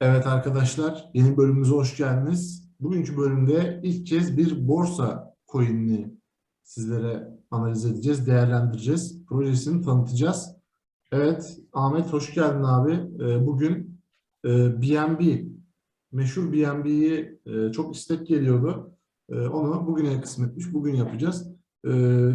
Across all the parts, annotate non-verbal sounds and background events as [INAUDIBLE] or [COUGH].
Evet arkadaşlar, yeni bölümümüze hoş geldiniz. Bugünkü bölümde ilk kez bir borsa coin'ini sizlere analiz edeceğiz, değerlendireceğiz. Projesini tanıtacağız. Evet, Ahmet hoş geldin abi. Ee, Bugün e, BNB, meşhur BNB'yi e, çok istek geliyordu. E, Onu bugüne kısmetmiş, bugün yapacağız. E,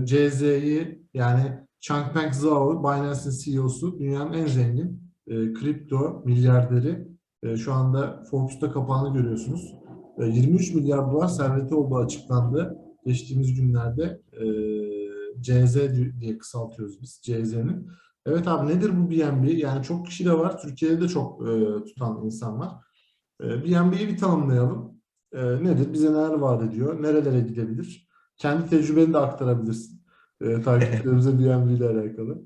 CZ'yi yani Changpeng Zhao, Binance'in CEO'su, dünyanın en zengin e, kripto milyarderi. E, Şu anda Forbes'ta kapağını görüyorsunuz. E, 23 milyar dolar serveti olduğu açıklandı. Geçtiğimiz günlerde e, CZ di- diye kısaltıyoruz biz CZ'nin. Evet abi nedir bu BNB? Yani çok kişi de var. Türkiye'de de çok e, tutan insan var. E, BNB'yi bir tanımlayalım. E, nedir? Bize neler vaat ediyor? Nerelere gidebilir? Kendi tecrübeni de aktarabilirsin. E, takipçilerimize [LAUGHS] BNB ile alakalı.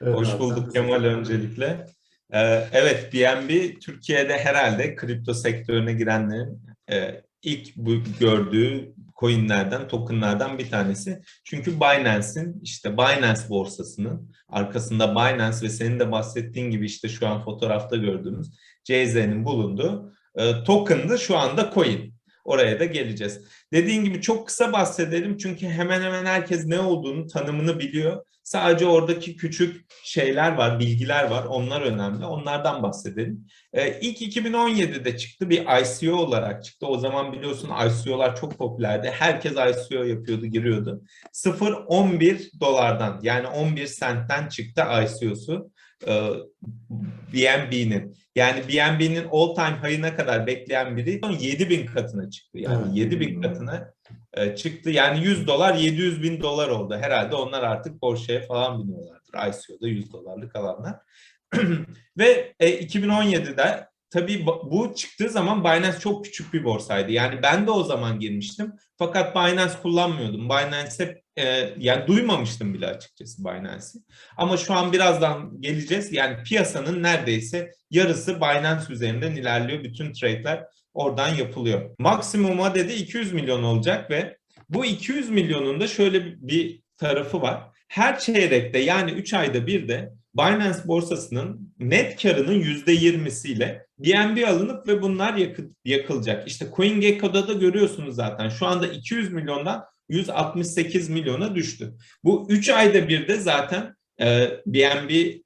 Evet Hoş abi, bulduk de- Kemal öncelikle. Ee, evet BNB Türkiye'de herhalde kripto sektörüne girenlerin e, ilk bu gördüğü coinlerden, tokenlardan bir tanesi. Çünkü Binance'in işte Binance borsasının arkasında Binance ve senin de bahsettiğin gibi işte şu an fotoğrafta gördüğümüz CZ'nin bulunduğu e, token da şu anda coin. Oraya da geleceğiz. Dediğin gibi çok kısa bahsedelim çünkü hemen hemen herkes ne olduğunu tanımını biliyor. Sadece oradaki küçük şeyler var, bilgiler var. Onlar önemli. Onlardan bahsedelim. Ee, ilk 2017'de çıktı bir ICO olarak çıktı. O zaman biliyorsun ICO'lar çok popülerdi. Herkes ICO yapıyordu, giriyordu. 0.11 dolardan yani 11 sentten çıktı ICO'su. Ee, BNB'nin. Yani BNB'nin all time high'ına kadar bekleyen biri 7000 katına çıktı. Yani Evet. 7000 katına e, çıktı. Yani 100 dolar 700 bin dolar oldu. Herhalde onlar artık Porsche'ye falan biniyorlardır. ICO'da 100 dolarlık alanlar. [CLEARS THROAT] Ve e, 2017'de tabii bu- çıktığı zaman Binance çok küçük bir borsaydı. Yani ben de o zaman girmiştim. Fakat Binance kullanmıyordum. Binance hep e, yani duymamıştım bile açıkçası Binance'i. Ama şu an birazdan geleceğiz. Yani piyasanın neredeyse yarısı Binance üzerinden ilerliyor. Bütün trade'ler oradan yapılıyor. Maksimuma dedi 200 milyon olacak ve bu 200 milyonun da şöyle bir tarafı var. Her çeyrekte yani 3 ayda bir de Binance borsasının net karının %20'siyle BNB alınıp ve bunlar yakı- yakılacak. İşte CoinGecko'da da görüyorsunuz zaten. Şu anda 200 milyondan 168 milyona düştü. Bu 3 ayda bir de zaten e, BNB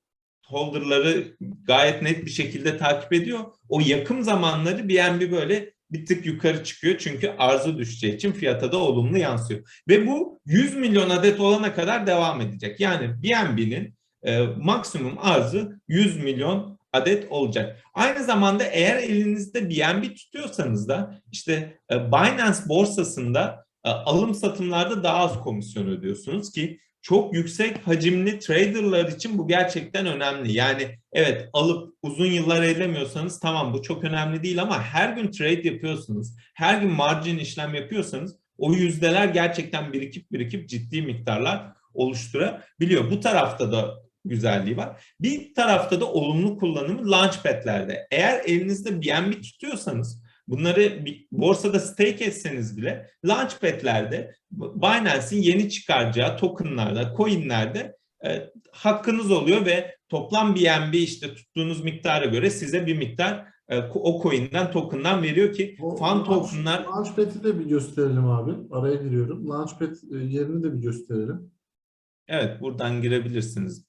holderları gayet net bir şekilde takip ediyor. O yakım zamanları BNB böyle bir tık yukarı çıkıyor çünkü arzu düşeceği için fiyata da olumlu yansıyor. Ve bu 100 milyon adet olana kadar devam edecek. Yani BNB'nin e, maksimum arzı 100 milyon adet olacak. Aynı zamanda eğer elinizde BNB tutuyorsanız da işte e, Binance borsasında e, alım satımlarda daha az komisyon ödüyorsunuz ki çok yüksek hacimli traderlar için bu gerçekten önemli. Yani evet alıp uzun yıllar ellemiyorsanız tamam bu çok önemli değil ama her gün trade yapıyorsunuz, her gün margin işlem yapıyorsanız o yüzdeler gerçekten birikip birikip ciddi miktarlar oluşturabiliyor. Bu tarafta da güzelliği var. Bir tarafta da olumlu kullanımı launchpad'lerde. Eğer elinizde BNB tutuyorsanız bunları borsada stake etseniz bile launchpad'lerde Binance'in yeni çıkaracağı tokenlarda, coinlerde e, hakkınız oluyor ve toplam BNB işte tuttuğunuz miktara göre size bir miktar e, o coin'den token'dan veriyor ki O fan token'lar Launchpad'i de bir gösterelim abi. Araya giriyorum. Launchpad e, yerini de bir gösterelim. evet buradan girebilirsiniz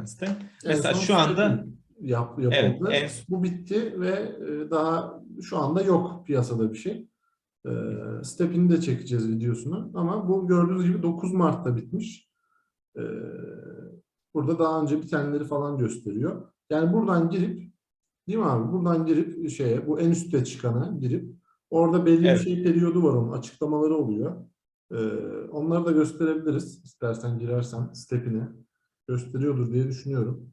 Binance'te. En Mesela şu anda yap, evet yapıldı. en Bu bitti ve e, daha şu anda yok piyasada bir şey. E, Step'ini de çekeceğiz videosunu ama bu gördüğünüz gibi 9 Mart'ta bitmiş. E, burada daha önce bitenleri falan gösteriyor. Yani buradan girip değil mi abi? Buradan girip şeye bu en üstte çıkana girip orada belli Evet. bir şey periyodu var onun açıklamaları oluyor. Onları da gösterebiliriz. İstersen girersen Step'ini gösteriyordur diye düşünüyorum.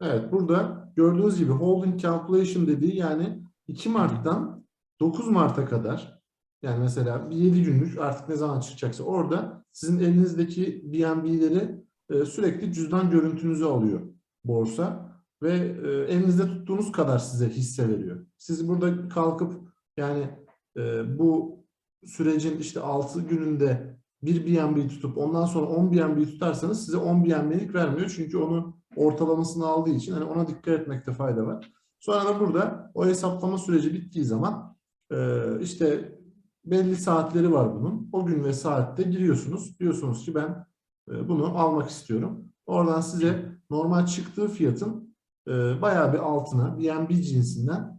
Evet burada gördüğünüz gibi holding calculation dediği yani 2 Mart'tan 9 Mart'a kadar yani mesela bir 7 günlük artık ne zaman çıkacaksa orada sizin elinizdeki BNB'leri e, sürekli cüzdan görüntünüzü alıyor borsa ve e, elinizde tuttuğunuz kadar size hisse veriyor. Siz burada kalkıp yani e, bu sürecin işte 6 gününde bir BNB tutup ondan sonra 10 BNB tutarsanız size 10 BNB'lik vermiyor. Çünkü onu ortalamasını aldığı için hani ona dikkat etmekte fayda var. Sonra da burada o hesaplama süreci bittiği zaman e, işte belli saatleri var bunun. O gün ve saatte giriyorsunuz. Diyorsunuz ki ben e, bunu almak istiyorum. Oradan size normal çıktığı fiyatın e, bayağı bir altına BNB cinsinden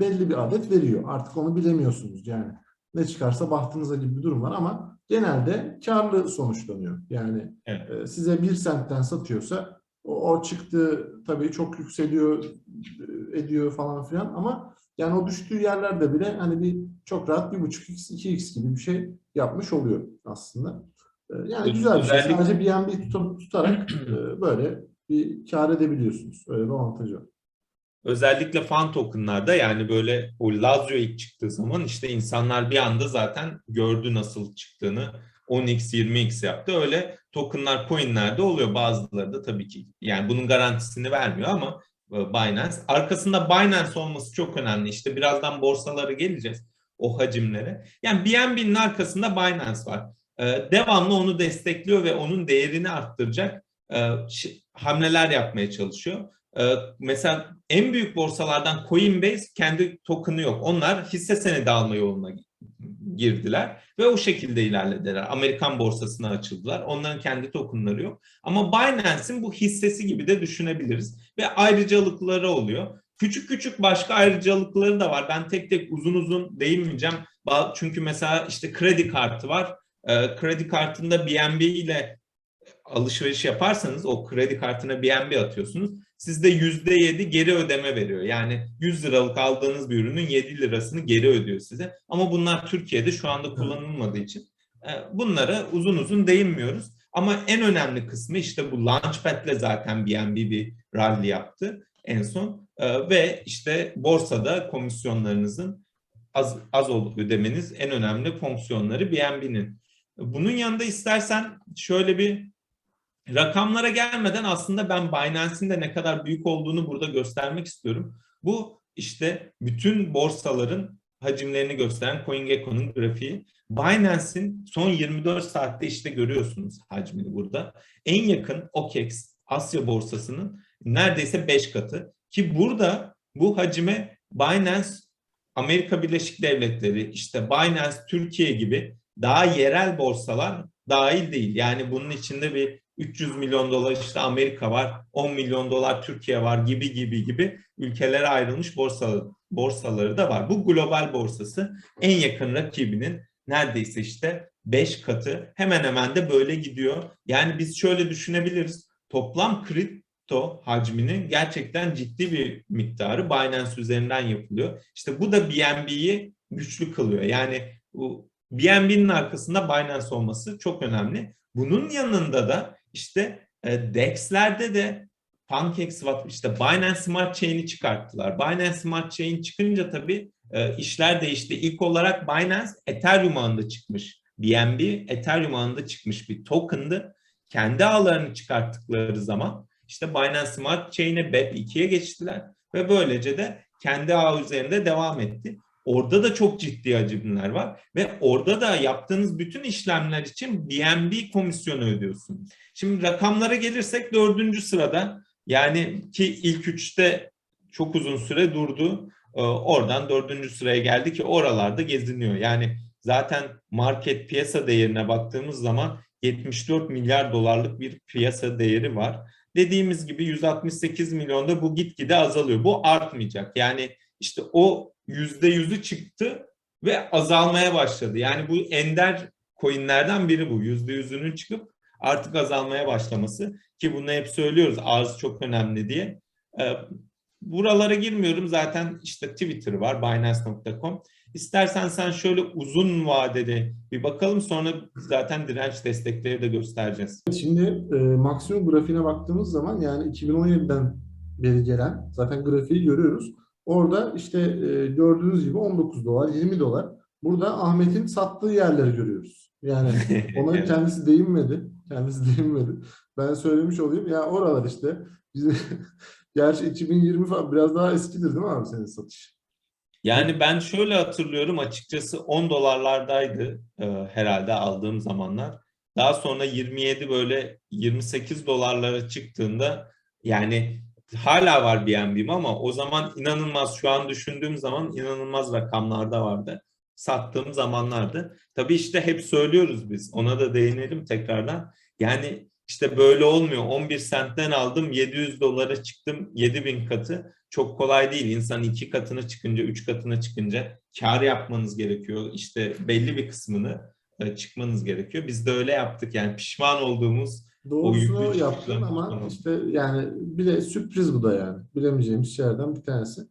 belli bir adet veriyor. Artık onu bilemiyorsunuz yani. Ne çıkarsa bahtınıza gibi bir durum var ama genelde karlı sonuçlanıyor. Yani Evet. e, size bir sentten satıyorsa o, o çıktı tabii çok yükseliyor e, ediyor falan filan ama yani o düştüğü yerlerde bile hani bir çok rahat bir buçuk x, iki x gibi bir şey yapmış oluyor aslında. E, Yani güzel bir şey. Sadece BNB tutup, tutarak e, böyle bir kar edebiliyorsunuz. Öyle bir avantajı var. Özellikle fan tokenlarda yani böyle o Lazio ilk çıktığı zaman işte insanlar bir anda zaten gördü nasıl çıktığını 10x 20x yaptı. Öyle tokenlar coinlerde oluyor bazıları da tabii ki yani bunun garantisini vermiyor ama e, Binance. Arkasında Binance olması çok önemli. İşte birazdan borsalara geleceğiz o hacimlere. Yani BNB'nin arkasında Binance var. E, devamlı onu destekliyor ve onun değerini arttıracak e, hamleler yapmaya çalışıyor. Ee, mesela en büyük borsalardan Coinbase kendi token'ı yok. Onlar hisse senedi alma yoluna girdiler ve o şekilde ilerlediler. Amerikan borsasına açıldılar. Onların kendi token'ları yok. Ama Binance'in bu hissesi gibi de düşünebiliriz ve ayrıcalıkları oluyor. Küçük küçük başka ayrıcalıkları da var. Ben tek tek uzun uzun değinmeyeceğim. Çünkü mesela işte kredi kartı var. Ee, kredi kartında BNB ile alışveriş yaparsanız o kredi kartına BNB atıyorsunuz. Sizde yüzde yedi geri ödeme veriyor. Yani 100 liralık aldığınız bir ürünün 7 lirasını geri ödüyor size. Ama bunlar Türkiye'de şu anda kullanılmadığı için e, bunlara uzun uzun değinmiyoruz. Ama en önemli kısmı işte bu Launchpad'le zaten BNB bir rally yaptı en son. E, Ve işte borsada komisyonlarınızın az, az ol- ödemeniz en önemli fonksiyonları BNB'nin. Bunun yanında istersen şöyle bir rakamlara gelmeden aslında ben Binance'in de ne kadar büyük olduğunu burada göstermek istiyorum. Bu işte bütün borsaların hacimlerini gösteren CoinGecko'nun grafiği. Binance'in son 24 saatte işte görüyorsunuz hacmini burada. En yakın OKEX Asya borsasının neredeyse 5 katı. Ki burada bu hacime Binance Amerika Birleşik Devletleri, işte Binance Türkiye gibi daha yerel borsalar dahil değil. Yani bunun içinde bir 300 milyon dolar işte Amerika var, 10 milyon dolar Türkiye var gibi gibi gibi ülkelere ayrılmış borsaları, borsaları da var. Bu global borsası en yakın rakibinin neredeyse işte 5 katı hemen hemen de böyle gidiyor. Yani biz şöyle düşünebiliriz. Toplam kripto hacminin gerçekten ciddi bir miktarı Binance üzerinden yapılıyor. İşte bu da BNB'yi güçlü kılıyor. Yani bu BNB'nin arkasında Binance olması çok önemli. Bunun yanında da işte e, DEX'lerde de PancakeSwap işte Binance Smart Chain'i çıkarttılar. Binance Smart Chain çıkınca tabii e, işler değişti. İlk olarak Binance Ethereum ağında çıkmış. BNB Ethereum ağında çıkmış bir token'dı. Kendi ağlarını çıkarttıkları zaman işte Binance Smart Chain'e BEP2'ye geçtiler ve böylece de kendi ağ üzerinde devam etti. Orada da çok ciddi hacimler var ve orada da yaptığınız bütün işlemler için BNB komisyonu ödüyorsunuz. Şimdi rakamlara gelirsek dördüncü sırada yani ki ilk üçte çok uzun süre durdu. Ee, Oradan dördüncü sıraya geldi ki oralarda geziniyor. Yani zaten market piyasa değerine baktığımız zaman 74 milyar dolarlık bir piyasa değeri var. Dediğimiz gibi 168 milyonda bu gitgide azalıyor. Bu artmayacak. Yani işte o yüzde yüzü çıktı ve azalmaya başladı. Yani bu ender coinlerden biri bu. Yüzde yüzünün çıkıp artık azalmaya başlaması ki bunu hep söylüyoruz arz çok önemli diye. Ee, buralara girmiyorum zaten işte Twitter var Binance.com. İstersen sen şöyle uzun vadede bir bakalım sonra zaten direnç destekleri de göstereceğiz. Şimdi e, maksimum grafiğine baktığımız zaman yani 2017'den beri gelen zaten grafiği görüyoruz. Orada işte e, gördüğünüz gibi 19 dolar, 20 dolar. Burada Ahmet'in sattığı yerleri görüyoruz. Yani [LAUGHS] ona kendisi değinmedi. Kendisi değinmedi. Ben söylemiş olayım. Ya oralar işte. Bizim, [LAUGHS] gerçi 2020 falan biraz daha eskidir değil mi abi senin satış? Yani ben şöyle hatırlıyorum açıkçası 10 dolarlardaydı e, herhalde aldığım zamanlar. Daha sonra 27 böyle 28 dolarlara çıktığında yani hala var BNB'm ama o zaman inanılmaz şu an düşündüğüm zaman inanılmaz rakamlarda vardı. Sattığım zamanlardı. Tabii işte hep söylüyoruz biz ona da değinelim tekrardan. Yani işte böyle olmuyor. 11 sentten aldım 700 dolara çıktım 7000 katı. Çok kolay değil. İnsan iki katına çıkınca, üç katına çıkınca kar yapmanız gerekiyor. İşte belli bir kısmını e, çıkmanız gerekiyor. Biz de öyle yaptık. Yani pişman olduğumuz Doğrusunu yaptın ama Tamam. işte yani bile sürpriz bu da yani. Bilemeyeceğimiz şeylerden bir tanesi.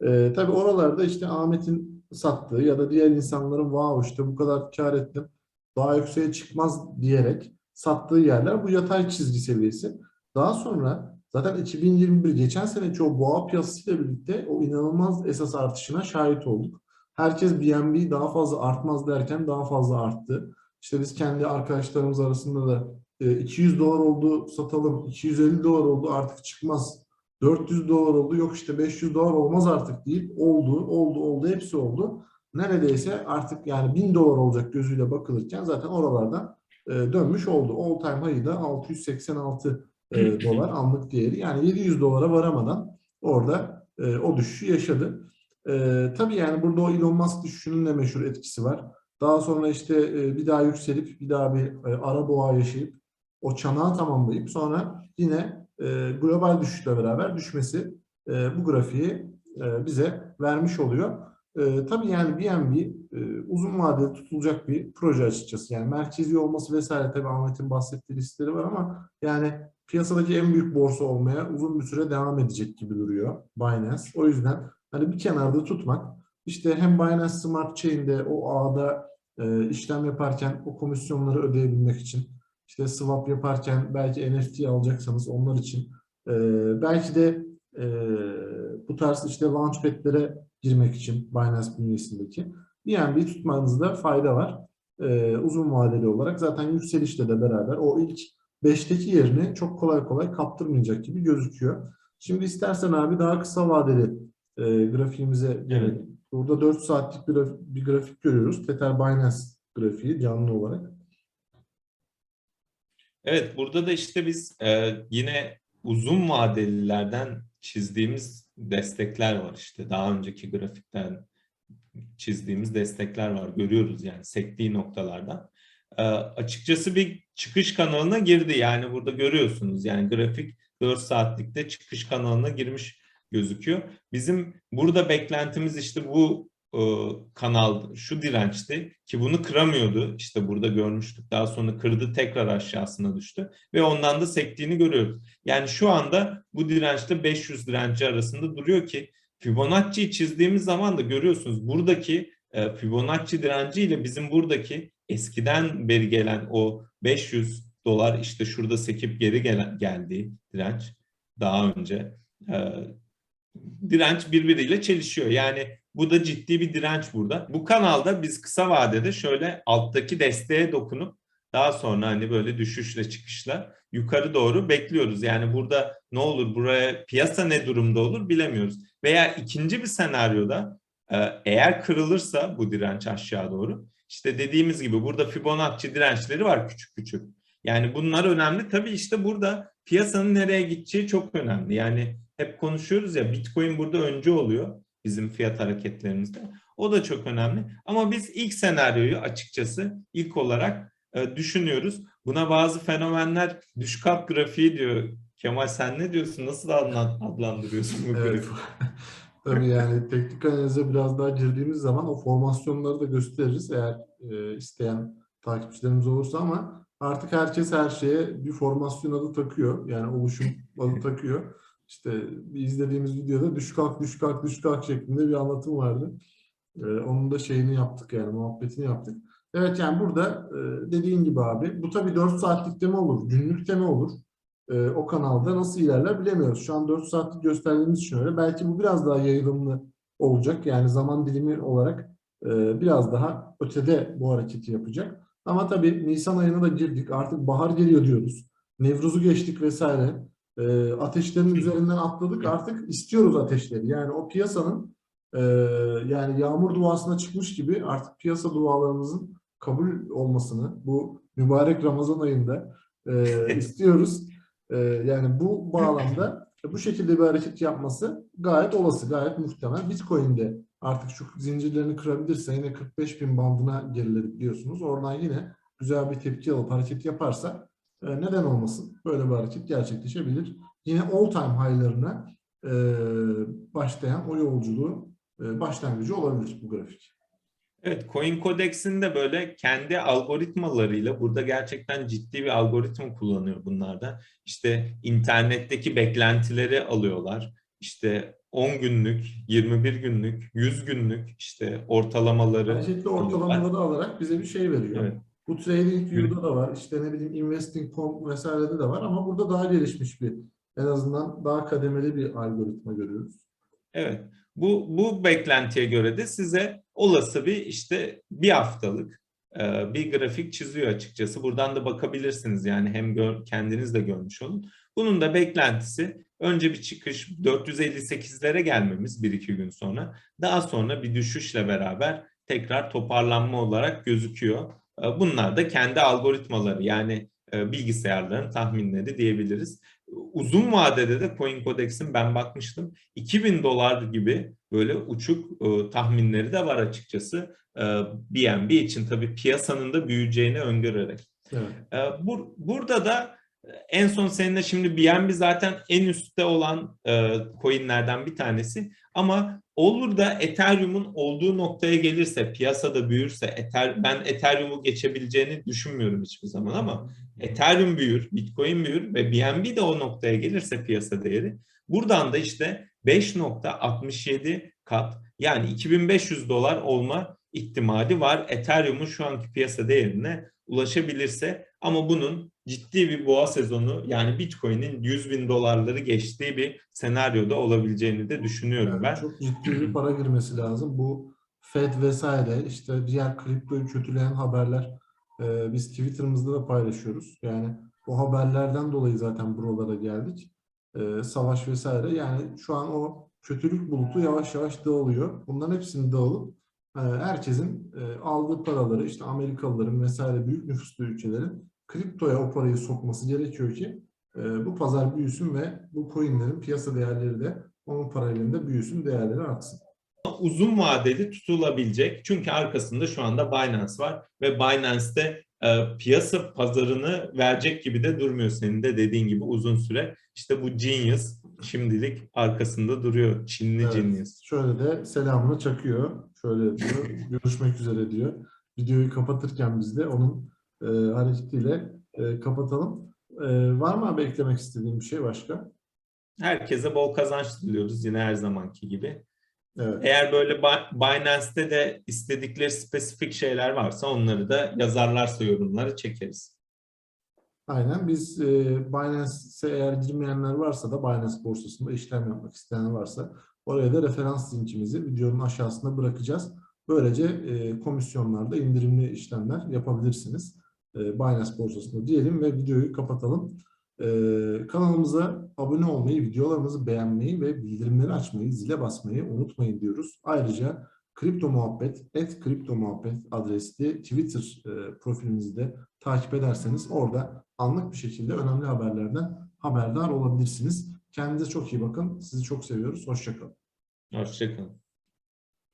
Ee, tabii oralarda işte Ahmet'in sattığı ya da diğer insanların wow işte bu kadar kar ettim daha yükseğe çıkmaz diyerek sattığı yerler bu yatay çizgi seviyesi. Daha sonra zaten 2021 geçen seneki o boğa piyasasıyla birlikte o inanılmaz esas artışına şahit olduk. Herkes BNB daha fazla artmaz derken daha fazla arttı. İşte biz kendi arkadaşlarımız arasında da 200 dolar oldu satalım, 250 dolar oldu artık çıkmaz. 400 dolar oldu yok işte 500 dolar olmaz artık deyip oldu, oldu, oldu hepsi oldu. Neredeyse artık yani 1000 dolar olacak gözüyle bakılırken zaten oralardan e, dönmüş oldu. All time high'ı da 686 e, dolar anlık değeri. Yani 700 dolara varamadan orada e, o düşüşü yaşadı. E, tabii yani burada o Elon Musk düşüşünün de meşhur etkisi var. Daha sonra işte e, bir daha yükselip bir daha bir e, ara boğa yaşayıp o çanağı tamamlayıp sonra yine e, global düşüşle beraber düşmesi e, bu grafiği e, bize vermiş oluyor. E, tabii yani BNB e, uzun vadede tutulacak bir proje açıkçası. Yani merkezi olması vesaire tabii Ahmet'in bahsettiği listeleri var ama yani piyasadaki en büyük borsa olmaya uzun bir süre devam edecek gibi duruyor Binance. O yüzden hani bir kenarda tutmak işte hem Binance Smart Chain'de o ağda e, işlem yaparken o komisyonları ödeyebilmek için işte swap yaparken belki NFT alacaksanız onlar için e, belki de e, bu tarz işte launchpad'lere girmek için Binance bünyesindeki BNB tutmanızda fayda var. E, uzun vadeli olarak zaten yükselişle de beraber o ilk 5'teki yerini çok kolay kolay kaptırmayacak gibi gözüküyor. Şimdi istersen abi daha kısa vadeli e, grafiğimize gelelim. Burada 4 saatlik bir, bir grafik görüyoruz. Tether Binance grafiği canlı olarak. Evet, burada da işte biz e, yine uzun vadelilerden çizdiğimiz destekler var işte. Daha önceki grafikten çizdiğimiz destekler var. Görüyoruz yani sektiği noktalardan. E, açıkçası bir çıkış kanalına girdi. Yani burada görüyorsunuz yani grafik 4 saatlikte çıkış kanalına girmiş gözüküyor. Bizim burada beklentimiz işte bu kanal şu dirençti ki bunu kıramıyordu. İşte burada görmüştük. Daha sonra kırdı tekrar aşağısına düştü ve ondan da sektiğini görüyoruz. Yani şu anda bu dirençte 500 direnci arasında duruyor ki Fibonacci'yi çizdiğimiz zaman da görüyorsunuz buradaki e, Fibonacci direnci ile bizim buradaki eskiden beri gelen o 500 dolar işte şurada sekip geri gelen, geldiği direnç daha önce e, direnç birbiriyle çelişiyor. Yani bu da ciddi bir direnç burada. Bu kanalda biz kısa vadede şöyle alttaki desteğe dokunup daha sonra hani böyle düşüşle çıkışla yukarı doğru bekliyoruz. Yani burada ne olur buraya piyasa ne durumda olur bilemiyoruz. Veya ikinci bir senaryoda e, eğer kırılırsa bu direnç aşağı doğru işte dediğimiz gibi burada Fibonacci dirençleri var küçük küçük. Yani bunlar önemli. Tabii işte burada piyasanın nereye gideceği çok önemli. Yani hep konuşuyoruz ya Bitcoin burada önce oluyor bizim fiyat hareketlerimizde. O da çok önemli. Ama biz ilk senaryoyu açıkçası ilk olarak e, düşünüyoruz. Buna bazı fenomenler düşkalk grafiği diyor. Kemal sen ne diyorsun? Nasıl adlan- adlandırıyorsun bu grafiği? [LAUGHS] Tabii yani teknik analize biraz daha girdiğimiz zaman o formasyonları da gösteririz eğer e, isteyen takipçilerimiz olursa ama artık herkes her şeye bir formasyon adı takıyor. Yani oluşum adı takıyor. İşte izlediğimiz videoda düş kalk düş kalk düş kalk şeklinde bir anlatım vardı. E, onun da şeyini yaptık yani muhabbetini yaptık. Evet yani burada e, dediğin gibi abi bu tabii 4 saatlikte mi olur, günlükte mi olur? e, o kanalda nasıl ilerler bilemiyoruz. Şu an 4 saatlik gösterdiğimiz için öyle. Belki bu biraz daha yayılımlı olacak. Yani zaman dilimi olarak e, biraz daha ötede bu hareketi yapacak. Ama tabii Nisan ayına da girdik. Artık bahar geliyor diyoruz. Nevruz'u geçtik vesaire. E, ateşlerin üzerinden atladık. Artık istiyoruz ateşleri. Yani o piyasanın Ee, yani yağmur duasına çıkmış gibi artık piyasa dualarımızın kabul olmasını bu mübarek Ramazan ayında e, [LAUGHS] istiyoruz. E, yani bu bağlamda bu şekilde bir hareket yapması gayet olası, gayet muhtemel. Bitcoin'de artık şu zincirlerini kırabilirse yine 45 bin bandına geriledi biliyorsunuz. Oradan yine güzel bir tepki alıp hareket yaparsa e, neden olmasın? Böyle bir hareket gerçekleşebilir. Yine all time high'larına e, başlayan o yolculuğu e, başlangıcı olabilir bu grafik. Evet, Coin Codex'in de böyle kendi algoritmalarıyla burada gerçekten ciddi bir algoritma kullanıyor bunlarda. İşte internetteki beklentileri alıyorlar. İşte 10 günlük, 21 günlük, 100 günlük işte ortalamaları alıyorlar. ortalamaları alarak bize bir şey veriyor. Evet. Bu TradingView'da da var. işte ne bileyim Investing.com vesairede de var ama burada daha gelişmiş bir en azından daha kademeli bir algoritma görüyoruz. Evet. Bu bu beklentiye göre de size olası bir işte bir haftalık e, bir grafik çiziyor açıkçası. Buradan da bakabilirsiniz yani hem gör, kendiniz de görmüş olun. Bunun da beklentisi önce bir çıkış 458'lere gelmemiz 1-2 gün sonra. Daha sonra bir düşüşle beraber tekrar toparlanma olarak gözüküyor. E, Bunlar da kendi algoritmaları yani e, bilgisayarların tahminleri diyebiliriz. Uzun vadede de CoinCodex'in ben bakmıştım 2000 dolar gibi böyle uçuk e, tahminleri de var açıkçası. E, BNB için tabii piyasanın da büyüyeceğini öngörerek. Evet. E, bur- burada da en son seninle şimdi BNB zaten en üstte olan e, coinlerden bir tanesi. Ama olur da Ethereum'un olduğu noktaya gelirse, piyasada büyürse, Ether, ben Ethereum'u geçebileceğini düşünmüyorum hiçbir zaman ama Ethereum büyür, Bitcoin büyür ve BNB de o noktaya gelirse piyasa değeri buradan da işte 5.67 kat yani 2500 dolar olma ihtimali var Ethereum'un şu anki piyasa değerine ulaşabilirse ama bunun ciddi bir boğa sezonu yani Bitcoin'in 100 bin dolarları geçtiği bir senaryoda olabileceğini de düşünüyorum Yani ben. Çok ciddi bir para girmesi lazım. Bu Fed vesaire işte diğer kriptoyu kötüleyen haberler e, biz Twitter'ımızda da paylaşıyoruz. Yani o haberlerden dolayı zaten buralara geldik. E, savaş vesaire yani şu an o kötülük bulutu yavaş yavaş dağılıyor. Bunların hepsini dağılıp e, herkesin e, aldığı paraları işte Amerikalıların vesaire büyük nüfuslu ülkelerin kriptoya o parayı sokması gerekiyor ki e, bu pazar büyüsün ve bu coinlerin piyasa değerleri de onun paralelinde büyüsün, değerleri artsın. uzun vadeli tutulabilecek. Çünkü arkasında şu anda Binance var ve Binance'de e, piyasa pazarını verecek gibi de durmuyor senin de dediğin gibi uzun süre. İşte bu Genius şimdilik arkasında duruyor. Çinli Evet. Genius. Şöyle de selamını çakıyor. Şöyle diyor, görüşmek üzere diyor. Videoyu kapatırken biz de onun e, hareketiyle e, kapatalım. E, var mı abi eklemek istediğin bir şey başka? Herkese bol kazanç diliyoruz yine her zamanki gibi. Evet. Eğer böyle Bi- Binance'te de istedikleri spesifik şeyler varsa onları da yazarlarsa yorumları çekeriz. Aynen. Biz e, Binance'e eğer girmeyenler varsa da Binance borsasında işlem yapmak isteyen varsa oraya da referans linkimizi videonun aşağısına bırakacağız. Böylece e, komisyonlarda indirimli işlemler yapabilirsiniz. E, Binance borsasında diyelim ve videoyu kapatalım. E, kanalımıza abone olmayı, videolarımızı beğenmeyi ve bildirimleri açmayı, zile basmayı unutmayın diyoruz. Ayrıca Kripto Muhabbet, et Kripto Muhabbet adresli Twitter e, profilimizi de takip ederseniz orada anlık bir şekilde önemli haberlerden haberdar olabilirsiniz. Kendinize çok iyi bakın. Sizi çok seviyoruz. Hoşçakalın. Hoşçakalın.